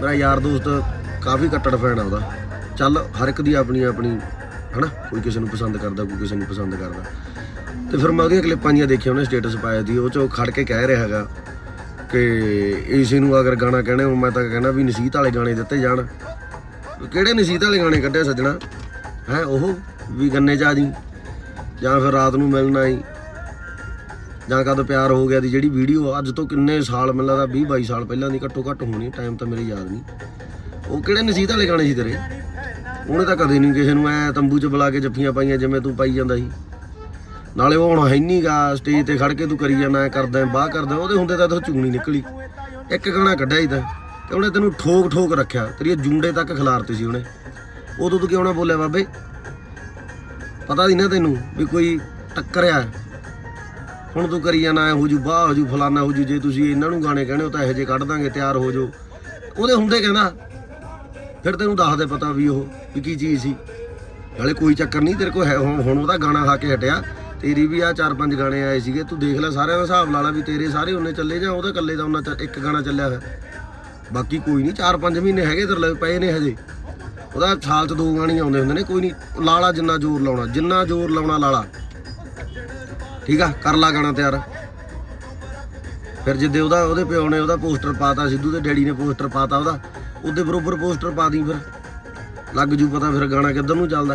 ਮੇਰਾ ਯਾਰ ਦੋਸਤ ਕਾਫੀ ਕੱਟੜ ਫੈਨ ਆ ਉਹਦਾ। ਚੱਲ ਹਰ ਇੱਕ ਦੀ ਆਪਣੀ ਆਪਣੀ, ਹਨਾ? ਕੋਈ ਕਿਸੇ ਨੂੰ ਪਸੰਦ ਕਰਦਾ, ਕੋਈ ਕਿਸੇ ਨੂੰ ਪਸੰਦ ਕਰਦਾ। ਤੇ ਫਿਰ ਮੈਂ ਉਹਦੀਆਂ ਕਲਿੱਪਾਂ ਦੀਆਂ ਦੇਖੀਆਂ, ਉਹਨੇ ਸਟੇਟਸ ਪਾਇਆ ਸੀ, ਉਹ ਚ ਉਹ ਖੜ ਕੇ ਕਹਿ ਰਿਹਾ ਹੈਗਾ ਕਿ ਇਸੇ ਨੂੰ ਅਗਰ ਗਾਣਾ ਕਹਿਣਾ ਹੋ ਮੈਂ ਤਾਂ ਕਹਿਣਾ ਵੀ ਨਸੀਹਤ ਵਾਲੇ ਗਾਣੇ ਦਿੱਤੇ ਜਾਣ। ਕਿਹੜੇ ਨਸੀਹਤ ਵਾਲੇ ਗਾਣੇ ਕੱਢਿਆ ਸੱਜਣਾ? ਹੈ, ਉਹ ਵੀ ਗੰਨੇ ਚ ਜੀ ਜਾਂ ਫਿਰ ਰਾਤ ਨੂੰ ਮਿਲਣਾ ਹੀ ਜਾਂ ਕਦੋਂ ਪਿਆਰ ਹੋ ਗਿਆ ਦੀ ਜਿਹੜੀ ਵੀਡੀਓ ਅੱਜ ਤੋਂ ਕਿੰਨੇ ਸਾਲ ਮੈਨੂੰ ਲੱਗਦਾ 20 22 ਸਾਲ ਪਹਿਲਾਂ ਦੀ ਘੱਟੋ ਘੱਟ ਹੋਣੀ ਟਾਈਮ ਤਾਂ ਮੇਰੇ ਯਾਦ ਨਹੀਂ। ਉਹ ਕਿਹੜੇ ਨਸੀਹਤ ਵਾਲੇ ਗਾਣੇ ਸੀ ਤੇਰੇ? ਉਹਨੇ ਤਾਂ ਕਦੇ ਨਹੀਂ ਕਿਸੇ ਨੂੰ ਐ ਤੰਬੂ 'ਚ ਬੁਲਾ ਕੇ ਜੱਫੀਆਂ ਪਾਈਆਂ ਜਿਵੇਂ ਤੂੰ ਪਾਈ ਜਾਂਦਾ ਸੀ। ਨਾਲੇ ਉਹ ਹੁਣ ਹੈ ਨਹੀਂਗਾ ਸਟੇਜ ਤੇ ਖੜ ਕੇ ਤੂੰ ਕਰੀ ਜਾਂਦਾ ਕਰਦਾ ਬਾਹ ਕਰਦਾ, ਉਹਦੇ ਹੁੰਦੇ ਤਾਂ ਤੂੰ ਚੂਣੀ ਨਿਕਲੀ। ਇੱਕ ਗਾਣਾ ਕੱਢਿਆ ਸੀ ਤਾਂ, ਤੇ ਉਹਨੇ ਤੈਨੂੰ ਠੋਕ ਠੋਕ ਰੱਖਿਆ ਤੇਰੀ ਜੁੰਡੇ ਤੱਕ ਖਿਲਾਰਤੇ ਸੀ ਉਹਨੇ। ਉਦੋਂ ਤੂੰ ਕਿਉਂ ਨਾ ਬੋਲਿਆ ਬਾਬੇ? ਪਤਾ ਨਹੀਂ ਨਾ ਤੈਨੂੰ ਵੀ ਕੋਈ ਟੱਕਰਿਆ। ਹੁਣ ਤੂੰ ਕਰੀ ਜਾਣਾ, ਇਹੋ ਜੂ ਬਾਹ ਹੋ ਜੂ ਫਲਾਨਾ ਹੋਜੂ ਜੇ ਤੁਸੀਂ ਇਹਨਾਂ ਨੂੰ ਗਾਣੇ ਕਹਿਣੇ ਹੋ ਤਾਂ ਇਹੋ ਜਿਹੇ ਕੱਢ ਦਾਂਗੇ, ਤਿਆਰ ਹੋ ਜਾਓ। ਉਹਦੇ ਹੁੰਦੇ ਕਹਿੰਦਾ, ਫਿਰ ਤੈਨੂੰ ਦੱਸ ਦੇ ਪਤਾ ਵੀ ਉਹ ਵੀ ਕੀ ਚੀਜ਼ ਸੀ। ਨਾਲੇ ਕੋਈ ਚੱਕਰ ਨਹੀਂ, ਤੇਰੇ ਕੋਲ ਹੈ, ਹੁਣ ਹੁਣ ਉਹਦਾ ਗਾਣਾ ਖਾ ਕੇ ਹਟਿਆ, ਤੇਰੀ ਵੀ ਆ ਚਾਰ ਪੰਜ ਗਾਣੇ ਆਏ ਸੀਗੇ, ਤੂੰ ਦੇਖ ਲੈ ਸਾਰਿਆਂ ਦਾ ਹਿਸਾਬ ਲਾ ਲੈ ਵੀ ਤੇਰੇ ਸਾਰੇ ਉਹਨੇ ਚੱਲੇ ਜਾਂ ਉਹਦਾ ਇਕੱਲੇ ਦਾ ਉਹਨਾਂ ਚ ਇੱਕ ਗਾਣਾ ਚੱਲਿਆ ਹੋਇਆ। ਬਾਕੀ ਕੋਈ ਨਹੀਂ 4-5 ਮਹੀਨੇ ਹੈਗੇ ਤੇਰੇ ਲਈ, ਪਏ ਨੇ ਹਜੇ। ਉਹਦਾ ਸਾਲ ਚ ਦੋ ਗਾਣੇ ਆਉਂਦੇ ਹੁੰਦੇ ਨੇ, ਕੋਈ ਨਹੀਂ, ਲਾਲਾ ਜਿੰਨਾ ਜ਼ੋਰ ਲਾਉਣਾ, ਜਿੰਨਾ ਜ਼ੋਰ ਲਾਉਣਾ ਲਾਲਾ। ਠੀਕ ਆ, ਕਰ ਲਾ ਗਾਣਾ ਤਿਆਰ। ਫਿਰ ਜਿੱਦੇ ਉਹਦਾ ਉਹਦੇ ਪਿਓ ਨੇ ਉਹਦਾ ਪੋਸਟਰ ਪਾਤਾ, ਸਿੱਧੂ ਦੇ ਡੈਡੀ ਨੇ ਪੋਸਟਰ ਪਾਤਾ ਉਹਦਾ, ਉਹਦੇ ਬਰੋਬਰ ਪੋਸਟਰ ਪਾ ਦੀ ਫਿਰ। ਲੱਗ ਜੂ ਪਤਾ ਫਿਰ ਗਾਣਾ ਕਿੱਧਰ ਨੂੰ ਚੱਲਦਾ।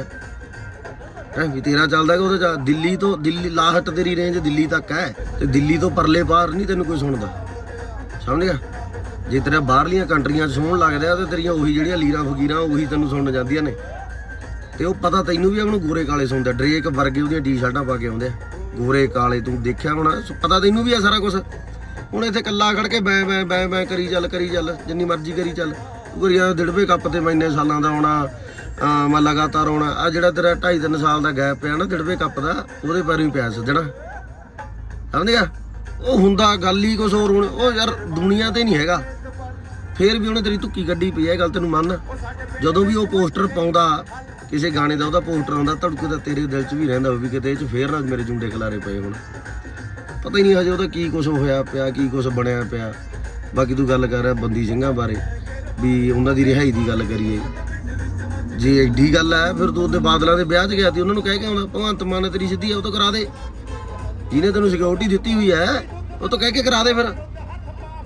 ਹੈ, ਵੀ ਤੇਰਾ ਚੱਲਦਾ ਕਿ ਉਹਦੇ ਚ ਦਿੱਲੀ ਤੋਂ ਦਿੱਲੀ ਲਾਹਟ ਤੇਰੀ ਰੇਂਜ ਦਿੱਲੀ ਤੱਕ ਹੈ, ਤੇ ਦਿੱਲੀ ਤੋਂ ਪਰਲੇ ਪਾਰ ਨਹੀਂ ਤੈਨੂੰ ਕੋਈ ਸੁਣਦਾ। ਸਮਝ ਗਿਆ? ਜੇ ਤੇਰਾ ਬਾਹਰਲੀਆਂ ਕੰਟਰੀਆਂ 'ਚ ਸੁਣਨ ਲੱਗਦਾ ਤੇ ਤੇਰੀਆਂ ਉਹੀ ਜਿਹੜੀਆਂ ਲੀਰਾਂ ਫਕੀਰਾਂ, ਉਹੀ ਤੈਨੂੰ ਸੁਣਨ ਜਾਂਦੀਆਂ ਨੇ। ਤੇ ਉਹ ਪਤਾ ਤੈਨੂੰ ਵੀ ਆ, ਉਹਨੂੰ ਗੋਰੇ ਕਾਲੇ ਸੁਣਦਾ ਡਰੇਕ ਵਰਗੇ ਉਹਦੀਆਂ ਟੀ-ਸ਼ਰਟਾਂ ਪਾ ਕੇ ਆਉਂਦੇ ਆ। ਗੋਰੇ ਕਾਲੇ ਤੂੰ ਦੇਖਿਆ ਹੋਣਾ ਪਤਾ ਤੈਨੂੰ ਵੀ ਆ ਸਾਰਾ ਕੁਝ ਹੁਣ ਇੱਥੇ ਕੱਲਾ ਖੜ ਕੇ ਬੈ ਬੈ ਬੈ ਬੈ ਕਰੀ ਚੱਲ ਕਰੀ ਚੱਲ, ਜਿੰਨੀ ਮਰਜ਼ੀ ਕਰੀ ਚੱਲ। ਤੂੰ ਕਰੀ ਜਾ ਕੱਪ ਤੇ ਮੈਂ ਇੰਨੇ ਸਾਲਾਂ ਦਾ ਆਉਣਾ ਮੈਂ ਲਗਾਤਾਰ ਆਉਣਾ। ਆ ਜਿਹੜਾ ਤੇਰਾ 2.5 3 ਸਾਲ ਦਾ ਗੈਪ ਪਿਆ ਨਾ ਡਿੜਵੇ ਕੱਪ ਦਾ, ਉਹਦੇ ਪੈਰੋਂ ਹੀ ਪਿਆ ਸੱਜਣਾ ਸਮਝ ਗਿਆ? ਉਹ ਹੁੰਦਾ ਗੱਲ ਹੀ ਕੁਛ ਹੋਰ ਹੁਣ। ਉਹ ਯਾਰ ਦੁਨੀਆ ਤੇ ਨਹੀਂ ਹੈਗਾ। ਫੇਰ ਵੀ ਉਹਨੇ ਤੇਰੀ ਧੁੱਕੀ ਕੱਢੀ ਪਈ ਹੈ ਗੱਲ ਤੈਨੂੰ ਮੰਨ। ਜਦੋਂ ਵੀ ਉਹ ਪੋਸਟਰ ਪਾਉਂਦਾ ਕਿਸੇ ਗਾਣੇ ਦਾ, ਉਹਦਾ ਪੋਸਟਰ ਆਉਂਦਾ, ਧੜਕੇ ਤੇਰੇ ਦਿਲ 'ਚ ਵੀ ਰਹਿੰਦਾ ਹੋਵੇ ਕਿਤੇ, ਇਹ 'ਚ ਫੇਰ ਨਾ ਮੇਰੇ ਜੁੰਡੇ ਖਿਲਾਰੇ ਪਏ ਹੁਣ। ਪਤਾ ਹੀ ਨਹੀਂ ਹਜੇ ਉਹਦਾ ਕੀ ਕੁਝ ਹੋਇਆ ਪਿਆ, ਕੀ ਕੁਝ ਬਣਿਆ ਪਿਆ। ਬਾਕੀ ਤੂੰ ਗੱਲ ਕਰ ਰਿਹਾ ਬੰਦੀ ਸਿੰਘਾਂ ਬਾਰੇ, ਵੀ ਉਹਨਾਂ ਦੀ ਰਿਹਾਈ ਦੀ ਗੱਲ ਕਰੀਏ। ਜੇ ਐਡੀ ਗੱਲ ਹੈ ਫਿਰ ਤੂੰ ਉਹਦੇ ਬਾਦਲਾਂ ਦੇ ਵਿਆਹ 'ਚ ਗਿਆ ਸੀ ਉਹਨਾਂ ਨੂੰ ਕਹਿ ਕੇ ਆਉਣਾ, ਭਗਵੰਤ ਮਾਨ ਨੇ ਤੇਰੀ ਸਿੱਧੀ ਆ, ਉਹ ਤਾਂ ਕਰਾ ਦੇ। ਜਿਹਨੇ ਤੈਨੂੰ ਸਿਕਿਉਰਿਟੀ ਦਿੱਤੀ ਹੋਈ ਹੈ ਉਹ ਤਾਂ ਕਹਿ ਕੇ ਕਰਾ ਦੇ ਫਿਰ।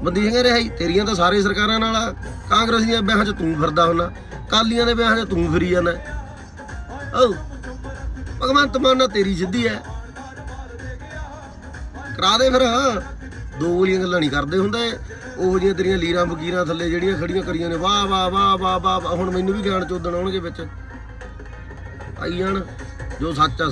ਬੰਦੀ ਸਿੰਘਾਂ ਰਿਹਾਈ, ਤੇਰੀਆਂ ਤਾਂ ਸਾਰੇ ਸਰਕਾਰਾਂ ਨਾਲ ਆ। ਕਾਂਗਰਸ ਦੀਆਂ ਵਿਆਹਾਂ 'ਚ ਤੂੰ ਫਿਰਦਾ ਹੁੰਦਾ ਕਾਲੀਆਂ ਦੇ ਵਿਆਹਾਂ 'ਚ ਤੂੰ ਫਿਰੀ ਜਾਂਦਾ। ਓ ਭਗਵੰਤ ਮਾਨ ਨਾਲ ਤੇਰੀ ਸਿੱਧੀ ਹੈ ਕਰਾ ਦੇ ਫਿਰ। ਦੋ ਗੋਲੀਆਂ ਗੱਲਾਂ ਨਹੀਂ ਕਰਦੇ ਹੁੰਦੇ। ਉਹ ਜਿਹੀਆਂ ਤੇਰੀਆਂ ਲੀਰਾਂ ਫਕੀਰਾਂ ਥੱਲੇ ਜਿਹੜੀਆਂ ਖੜੀਆਂ ਕਰੀਆਂ ਨੇ। ਵਾਹ ਵਾਹ ਵਾਹ ਵਾਹ ਵਾਹ ਵਾਹ, ਹੁਣ ਮੈਨੂੰ ਵੀ ਗਿਆਨ ਚੋਦਣ ਆਉਣਗੇ ਵਿੱਚ। ਆਈ ਜਾਣ। ਜੋ ਸੱਚ ਆ